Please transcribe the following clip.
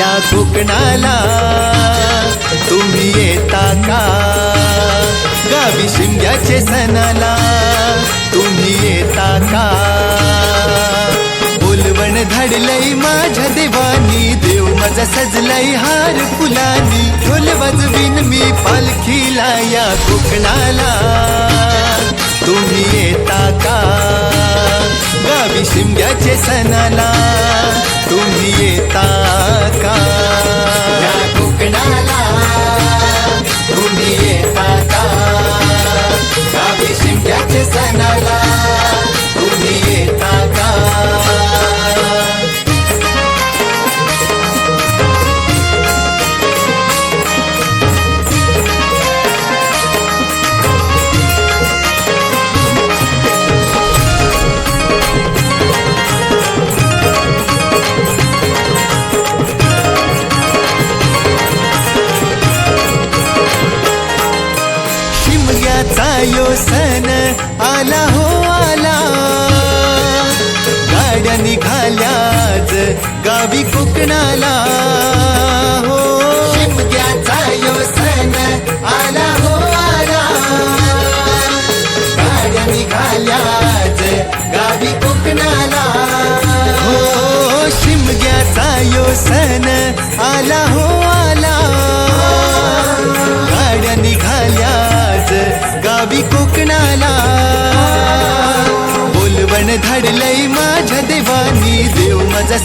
या कोकणाला तुम्ही येता का? गावी शिमग्याचे सणाला तुम्ही येता का? बोलवण धाडलई माझ्या देवानी देव माझा सजलंय हार फुलानी. ढोल वाजवीन मी पालखीला या कोकणाला तुम्ही येता का? गावी शिमग्याचे सणाला शिमग्याचे सणाला तुम्ही येता का? आला हो आला. गाड्या निघाल्याच गावी कोकणाला. हो. शिमग्याचा आला हो आला. आला हो आला. गाड्या निघाल्याच गावी कोकणाला. हो, धाडलंय माझ्या देवानी देव माझा